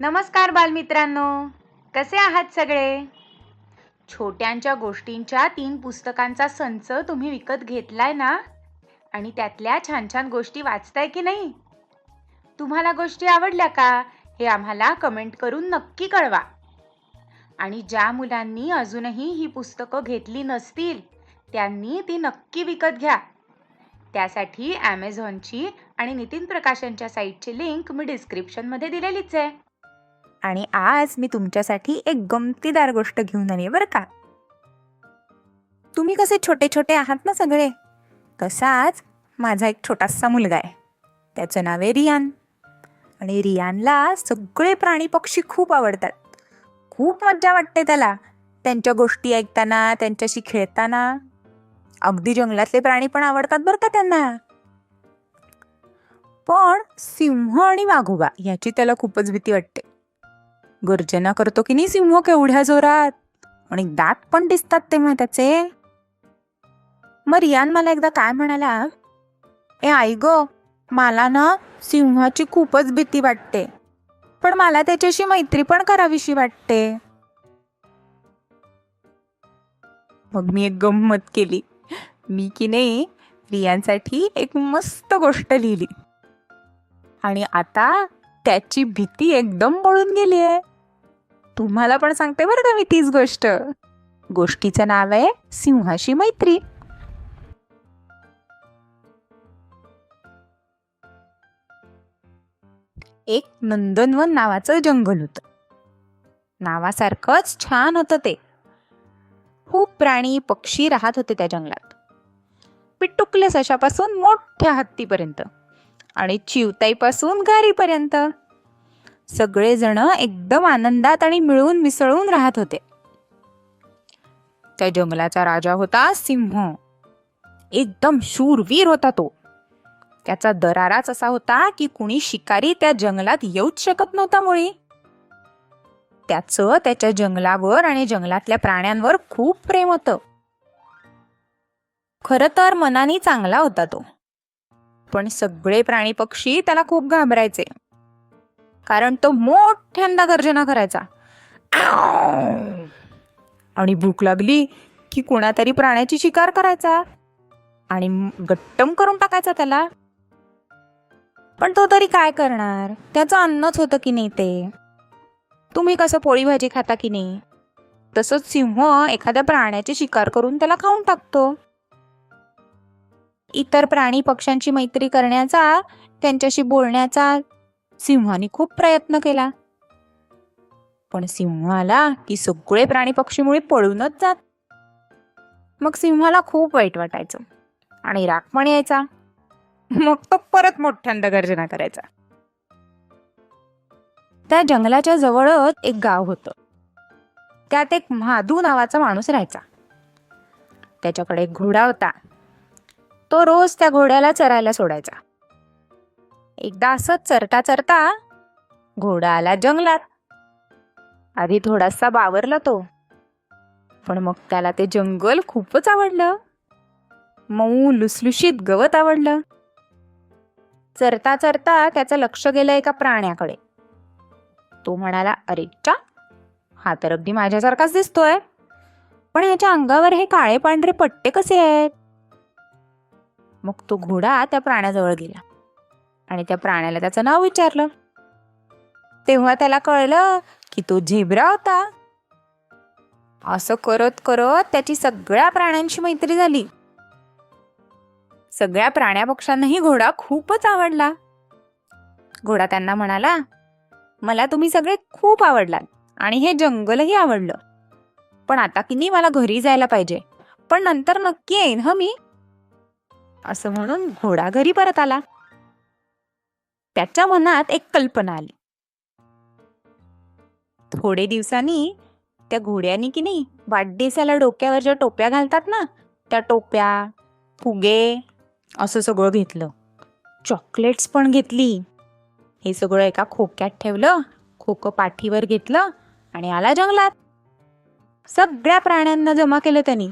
नमस्कार बालमित्रांनो. कसे आहात सगळे? छोट्यांच्या गोष्टींच्या तीन पुस्तकांचा संच तुम्ही विकत घेतलाय ना? आणि त्यातल्या छान छान गोष्टी वाचताय की नाही? तुम्हाला गोष्टी आवडल्या का? हे आम्हाला कमेंट करून नक्की कळवा. आणि ज्या मुलांनी अजूनही ही पुस्तकं घेतली नसतील त्यांनी ती नक्की विकत घ्या. त्यासाठी ॲमेझॉनची आणि नितीन प्रकाशनच्या साईटची लिंक मी डिस्क्रिप्शनमध्ये दिलेलीच आहे. आणि आज मी तुमच्यासाठी एक गमतीदार गोष्ट घेऊन आली बरं का? तुम्ही कसे छोटे छोटे आहात ना सगळे? तसाच माझा एक छोटासा मुलगा आहे. त्याचं नाव आहे रियान. आणि रियानला सगळे प्राणी पक्षी खूप आवडतात. खूप मज्जा वाटते त्याला. त्यांच्या गोष्टी ऐकताना त्यांच्याशी खेळताना. अगदी जंगलातले प्राणी पण आवडतात बरं का त्यांना? पण सिंह आणि वाघोबा याची त्याला खूपच भीती वाटते. गर्जना करतो की नाही सिंह केवढ्या जोरात? आणि दात पण दिसतात तेव्हा त्याचे. मग रियान मला एकदा काय म्हणाला? ए आई ग मला ना सिंहाची खूपच भीती वाटते. पण मला त्याच्याशी मैत्री पण करावीशी वाटते. मग मी एक गंमत केली. मी की नाही रियांसाठी एक मस्त गोष्ट लिहिली. आणि आता त्याची भीती एकदम बळून गेली आहे तुम्हाला पण सांगते बरं का मी तीच गोष्ट. गोष्टीचं नाव आहे सिंहाशी मैत्री. एक नंदनवन नावाचं जंगल होतं. नावासारखंच छान होतं ते. खूप प्राणी पक्षी राहत होते त्या जंगलात. पिट्टुकल्या सशापासून मोठ्या हत्तीपर्यंत आणि चिवताईपासून गारीपर्यंत. सगळेजण एकदम आनंदात आणि मिळून मिसळून राहत होते. त्या जंगलाचा राजा होता सिंह. एकदम शूरवीर होता तो. त्याचा दराराच असा होता की कुणी शिकारी त्या जंगलात येऊच शकत नव्हता मुळी. त्याचं त्याच्या जंगलावर आणि जंगलातल्या प्राण्यांवर खूप प्रेम होतं. खरं तर मनाने चांगला होता तो. पण सगळे प्राणी पक्षी त्याला खूप घाबरायचे. कारण तो मोठ्यांदा गर्जना करायचा. आणि भूक लागली की कोणातरी प्राण्याची शिकार करायचा आणि गट्टम करून टाकायचा त्याला. पण तो तरी काय करणार? त्याचं अन्नच होतं की नाही ते? तुम्ही कसं पोळी भाजी खाता की नाही? तसंच सिंह एखाद्या प्राण्याची शिकार करून त्याला खाऊन टाकतो. इतर प्राणी पक्ष्यांची मैत्री करण्याचा त्यांच्याशी बोलण्याचा सिंहाने खूप प्रयत्न केला. पण सिंह आला की सगळे प्राणी पक्षीमुळे पळूनच जात. मग सिंहाला खूप वाईट वाटायचं आणि राग पण यायचा. मग तो परत मोठ्यांदा गर्जना करायचा. त्या जंगलाच्या जवळच एक गाव होतं. त्यात एक महादू नावाचा माणूस राहायचा. त्याच्याकडे एक घोडा होता. तो रोज त्या घोड्याला चरायला सोडायचा. एकदा असंच चरता चरता घोडा आला जंगलात. आधी थोडासा बावरला तो. पण मग त्याला ते जंगल खूपच आवडलं. मऊ लुसलुशीत गवत आवडलं. चरता चरता त्याचं लक्ष गेलं एका प्राण्याकडे. तो म्हणाला अरे चा हा तर अगदी माझ्यासारखाच दिसतोय. पण याच्या अंगावर हे काळे पांढरे पट्टे कसे आहेत? मग तो घोडा त्या प्राण्याजवळ गेला. आणि त्या प्राण्याला त्याचं नाव विचारलं. तेव्हा त्याला कळलं की तो झेब्रा होता. असं करत करत त्याची सगळ्या प्राण्यांशी मैत्री झाली. सगळ्या प्राण्या पक्ष्यांनाही घोडा खूपच आवडला. घोडा त्यांना म्हणाला मला तुम्ही सगळे खूप आवडलात आणि हे जंगलही आवडलं. पण आता की नाही मला घरी जायला पाहिजे. पण नंतर नक्की येईन हं मी? असं म्हणून घोडा घरी परत आला. त्याच्या मनात एक कल्पना आली. थोडे दिवसांनी त्या घोड्यानी की नाही वाढदिवसाला डोक्यावर ज्या टोप्या घालतात ना त्या टोप्या फुगे असं सगळं घेतलं. चॉकलेट्स पण घेतली. हे सगळं एका खोक्यात ठेवलं खोकं पाठीवर घेतलं आणि आला जंगलात. सगळ्या प्राण्यांना जमा केलं त्यांनी.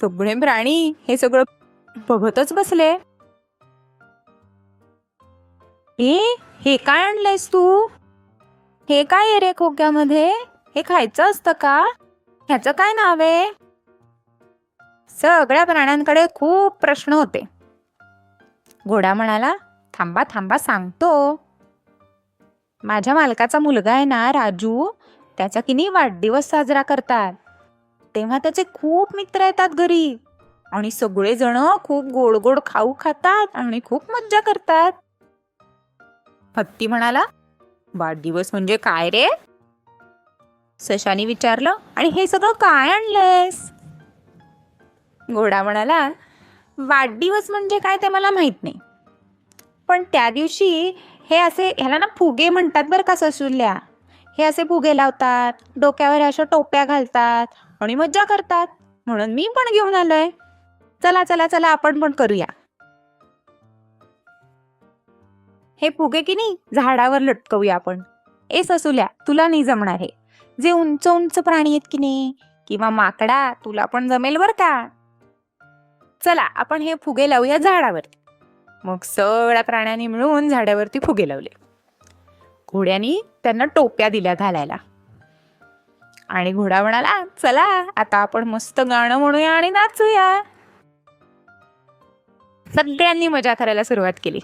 सगळे प्राणी हे सगळं बघतच बसले. ए हे काय आणलंयस तू? हे काय आहे रे खोक्यामध्ये? हे खायचं असतं का? ह्याचं काय नाव आहे? सगळ्या प्राण्यांकडे खूप प्रश्न होते. घोडा म्हणाला थांबा थांबा सांगतो. माझ्या मालकाचा मुलगा आहे ना राजू त्याचा किनी वाढदिवस साजरा करतात. तेव्हा त्याचे खूप मित्र येतात घरी आणि सगळेजण खूप गोड गोड खाऊ खातात आणि खूप मज्जा करतात. हत्ती म्हणाला वाढदिवस म्हणजे काय रे? सशाने विचारलं आणि हे सगळं काय आणलंयस? घोडा म्हणाला वाढदिवस म्हणजे काय ते मला माहीत नाही. पण त्या दिवशी हे असे ह्याला ना फुगे म्हणतात बरं का ससुल्या. हे असे फुगे लावतात डोक्यावर अशा टोप्या घालतात आणि मज्जा करतात. म्हणून मी पण घेऊन आलोय. चला चला चला आपण पण करूया. हे फुगे की नाही? झाडावर लटकवूया आपण. ए ससुल्या तुला नाही जमणार हे. जे उंच उंच प्राणी आहेत की नाही? किंवा माकडा तुला पण जमेल बर का? चला आपण हे फुगे लावूया झाडावर मग सगळ्या प्राण्यांनी मिळून झाडावरती फुगे लावले. घोड्यानी त्यांना टोप्या दिल्या घालायला. आणि घोडा म्हणाला चला आता आपण मस्त गाणं म्हणूया आणि नाचूया. सगळ्यांनी मजा करायला सुरुवात केली.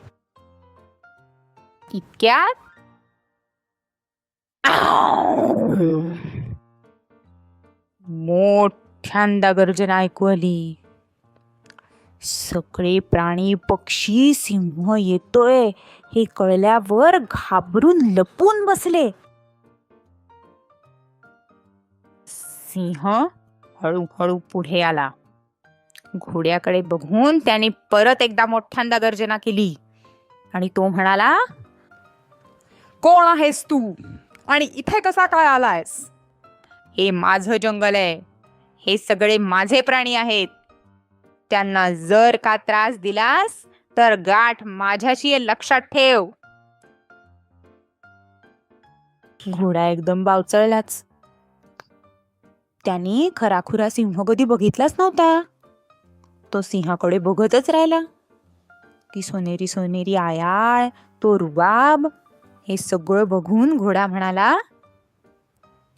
इतक्यात? मोठ्यांदा गर्जना ऐकू आली. सगळे प्राणी पक्षी सिंह येतोय. हे कळल्यावर घाबरून लपून बसले. सिंह हळूहळू पुढे आला. घोड्याकडे बघून त्याने परत एकदा मोठ्यांदा गर्जना केली. आणि तो म्हणाला कोण आहेस तू? आणि इथे कसा काय आलायस? हे माझं जंगल आहे. हे सगळे माझे प्राणी आहेत. त्यांना जर का त्रास दिलास तर गाठ माझ्याशी आहे, लक्षात ठेव. घोडा एकदम बावचळलाच. त्यांनी खराखुरा सिंह कधी बघितलाच नव्हता. तो सिंहाकडे बघतच राहिला. ती सोनेरी सोनेरी आयाळ तो रुबाब हे सगळं बघून घोडा म्हणाला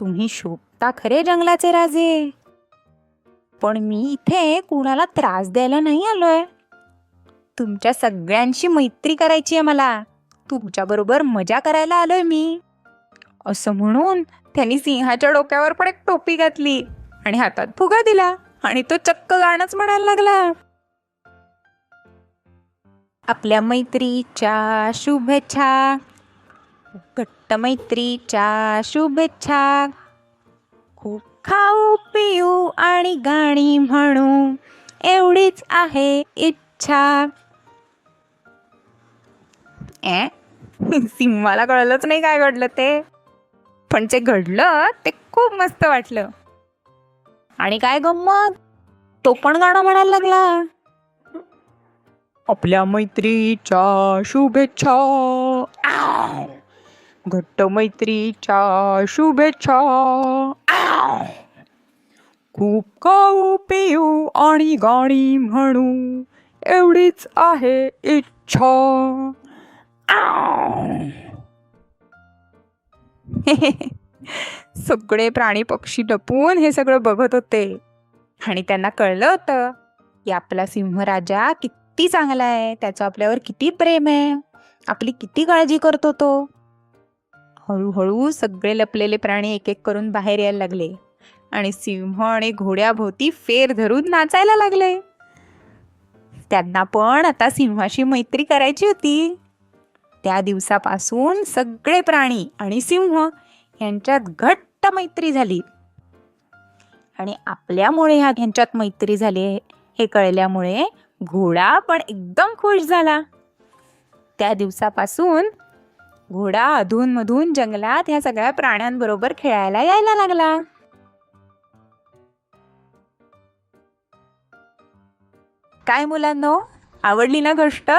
तुम्ही शोभता खरे जंगलाचे राजे. पण मी इथे कुणाला त्रास द्यायला नाही आलोय. तुमच्या सगळ्यांशी मैत्री करायची आहे मला. तुमच्या बरोबर मजा करायला आलोय मी. असं म्हणून त्यांनी सिंहाच्या डोक्यावर पण एक टोपी घातली आणि हातात फुगा दिला आणि तो चक्क गाणंच म्हणायला लागला. आपल्या मैत्रीच्या शुभेच्छा. घट्ट मैत्रीच्या शुभेच्छा. खूप खाऊ पिऊ आणि गाणी म्हणू. एवढीच आहे इच्छा. ए सिंहाला कळलंच नाही काय घडलं ते. पण जे घडलं ते खूप मस्त वाटलं. आणि काय गंमत तो पण गाणं म्हणायला लागला. आपल्या मैत्रीच्या शुभेच्छा. घट्ट मैत्रीच्या शुभेच्छा. खूप खाऊ पिऊ आणि गाणी म्हणू. एवढीच आहे इच्छा. सगळे प्राणी पक्षी लपून हे सगळं बघत होते. आणि त्यांना कळलं होतं की आपला सिंहराजा किती चांगला आहे. त्याचं आपल्यावर किती प्रेम आहे. आपली किती काळजी करतो तो. हळूहळू सगळे लपलेले प्राणी एक एक करून बाहेर यायला लागले. आणि सिंह आणि घोड्याभोवती फेर धरून नाचायला लागले. त्यांना पण आता सिंहाशी मैत्री करायची होती. त्या दिवसापासून सगळे प्राणी आणि सिंह यांच्यात घट्ट मैत्री झाली. आणि आपल्यामुळे ह्या ह्यांच्यात मैत्री झाली हे कळल्यामुळे घोडा पण एकदम खुश झाला. त्या दिवसापासून घोडा अधूनमधून जंगलात ह्या सगळ्या प्राण्यांबरोबर खेळायला यायला लागला. काय मुलांनो? आवडली ना गोष्ट?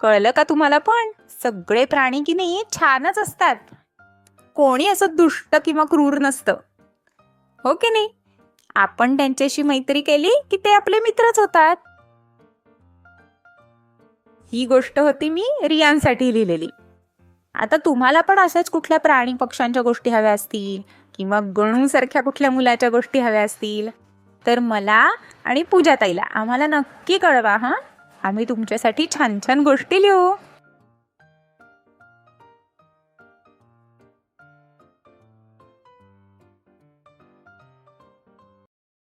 कळलं का तुम्हाला पण? सगळे प्राणी की नाही छानच असतात. कोणी असं दुष्ट किंवा क्रूर नसतं. हो की नाही? आपण त्यांच्याशी मैत्री केली की ते आपले मित्रच होतात. ही गोष्ट होती मी रियांसाठी लिहिलेली. आता तुम्हाला पण अशाच कुठल्या प्राणी पक्ष्यांच्या गोष्टी हव्या असतील? किंवा गणूसारख्या कुठल्या मुलाच्या गोष्टी हव्या असतील? तर मला आणि पूजाताईला आम्हाला नक्की कळवा हां? आम्ही तुमच्यासाठी छान छान गोष्टी लिहू.